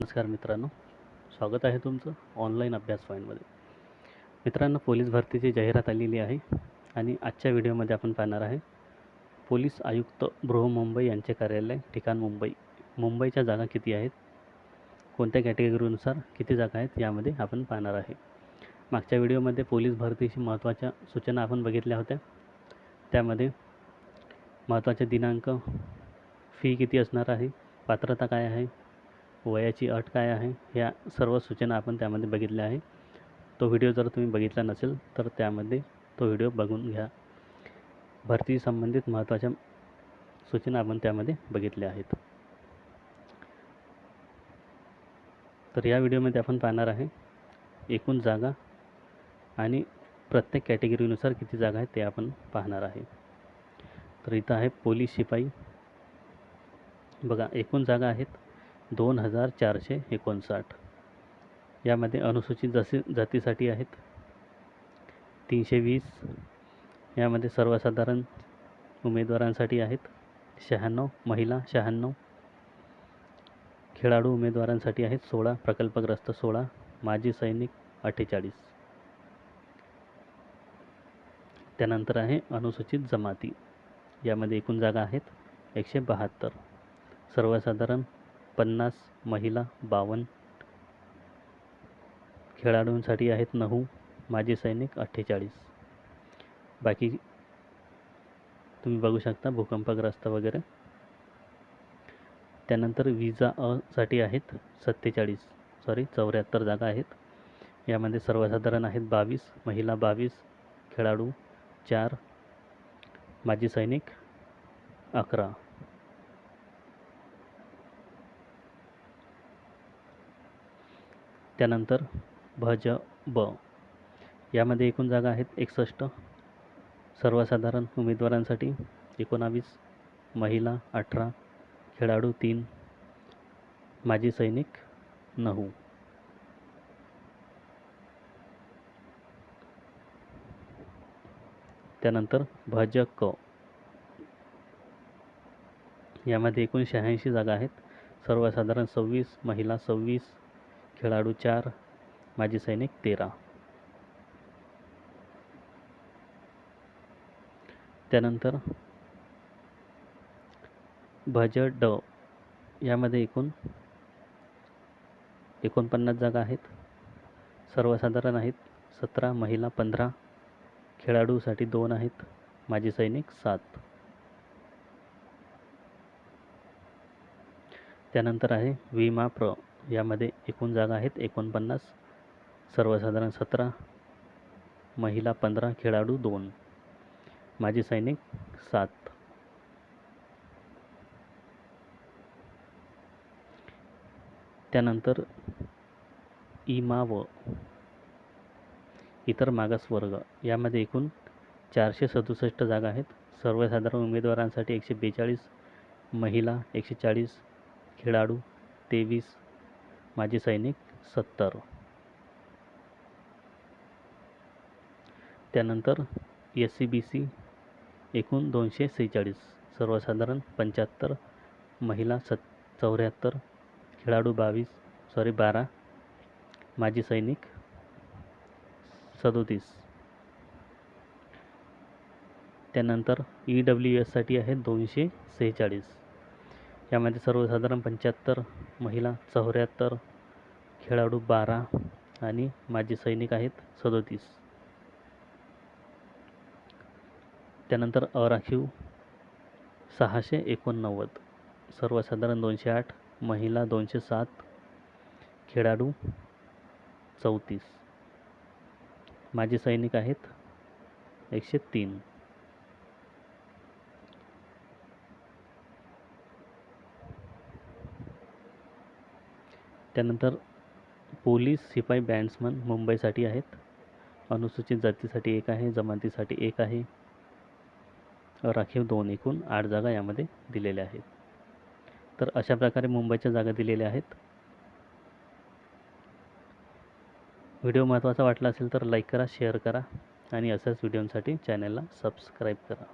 नमस्कार मित्रांनो. स्वागत आहे तुमचं ऑनलाईन अभ्यास पॉईंटमध्ये मित्रांनो पोलीस भरतीची जाहिरात आलेली आहे आणि आजच्या व्हिडिओमध्ये आपण पाहणार आहे पोलीस आयुक्त बृहमुंबई यांचे कार्यालय ठिकाण मुंबई. मुंबईच्या जागा किती आहेत? कोणत्या कॅटेगरीनुसार किती जागा आहेत? यामध्ये आपण पाहणार आहे. मागच्या व्हिडिओमध्ये पोलीस भरतीशी महत्त्वाच्या सूचना आपण बघितल्या होत्या. त्यामध्ये महत्त्वाचे दिनांक फी किती असणार आहे? पात्रता काय आहे? वयाची अट काय आहे ह्या सर्व सूचना आपण त्यामध्ये बघितल्या आहे तो व्हिडिओ जर तुम्ही बघितला नसेल तर त्यामध्ये तो व्हिडिओ बघून घ्या. भरती संबंधित महत्त्वाच्या सूचना आपण त्यामध्ये बघितल्या आहेत. तर या व्हिडिओमध्ये आपण पाहणार आहे एकूण जागा आणि प्रत्येक कॅटेगरीनुसार किती जागा आहेत ते आपण पाहणार आहे. तर इथं आहे पोलीस शिपाई. बघा एकूण जागा आहेत दोन हजार चारशे एकोणसाठ. यामध्ये अनुसूचित जसे जातीसाठी आहेत. तीनशे वीस. यामध्ये सर्वसाधारण उमेदवारांसाठी आहेत. शहाण्णव. महिला शहाण्णव. खेळाडू उमेदवारांसाठी आहेत. सोळा. प्रकल्पग्रस्त सोळा. माजी सैनिक अठ्ठेचाळीस. त्यानंतर आहे अनुसूचित जमाती. यामध्ये एकूण जागा आहेत एकशे बहात्तर. सर्वसाधारण पन्नास महिला बावन्न खेळाडूंसाठी आहेत नऊ माजी सैनिक अठ्ठेचाळीस. बाकी तुम्ही बघू शकता भूकंपग्रस्त वगैरे. त्यानंतर विजा असाठी आहेत सत्तेचाळीस सॉरी चौऱ्याहत्तर जागा आहेत. यामध्ये सर्वसाधारण आहेत बावीस महिला बावीस खेळाडू चार माजी सैनिक अकरा. त्यानंतर भज ब. यामध्ये एकूण जागा आहेत एकसष्ट. सर्वसाधारण उमेदवारांसाठी एकोणावीस महिला अठरा खेळाडू तीन माजी सैनिक नऊ. त्यानंतर भज क. यामध्ये एकूण शहाऐंशी जागा आहेत. सर्वसाधारण सव्वीस महिला सव्वीस खेळाडू चार माजी सैनिक तेरा. त्यानंतर भज ड यामध्ये एकूण एकोणपन्नास जागा आहेत. सर्वसाधारण आहेत सतरा महिला पंधरा खेळाडूसाठी दोन आहेत माजी सैनिक सात. त्यानंतर आहे विमा प्र. यामध्ये एकूण जागा आहेत एकोणपन्नास सर्वसाधारण सतरा महिला पंधरा खेळाडू दोन. माजी सैनिक सात. त्यानंतर इमा व इतर मागासवर्ग यामध्ये एकूण चारशे सदुसष्ट जागा आहेत. सर्वसाधारण उमेदवारांसाठी एकशे बेचाळीस महिला एकशे चाळीस खेळाडू तेवीस माजी सैनिक सत्तर. त्यानंतर एस सी बी सी एकूण दोनशे सेहेचाळीस, सर्वसाधारण पंच्याहत्तर, महिला सत्, चौऱ्याहत्तर, खेळाडू बावीस सॉरी बारा, माजी सैनिक सदोतीस. त्यानंतर ई डब्ल्यू एससाठी आहे दोनशे सेहेचाळीस. यामध्ये सर्वसाधारण पंच्याहत्तर महिला चौऱ्याहत्तर खेळाडू बारा आणि माजी सैनिक आहेत सदोतीस. त्यानंतर अराखीव सहाशे एकोणनव्वद सर्वसाधारण दोनशे आठ महिला दोनशे सात खेळाडू चौतीस. माजी सैनिक आहेत एकशे तीन. त्यानंतर पोलीस शिपाई बँड्समन मुंबईसाठी आहेत. अनुसूचित जातीसाठी एक आहे जमातीसाठी एक आहे. राखीव दोन एकूण आठ जागा यामध्ये दिलेल्या आहेत. तर अशा प्रकारे मुंबईच्या जागा दिलेल्या आहेत. व्हिडिओ महत्त्वाचा वाटला असेल तर लाईक करा शेअर करा आणि अशाच व्हिडिओंसाठी चॅनलला सबस्क्राईब करा.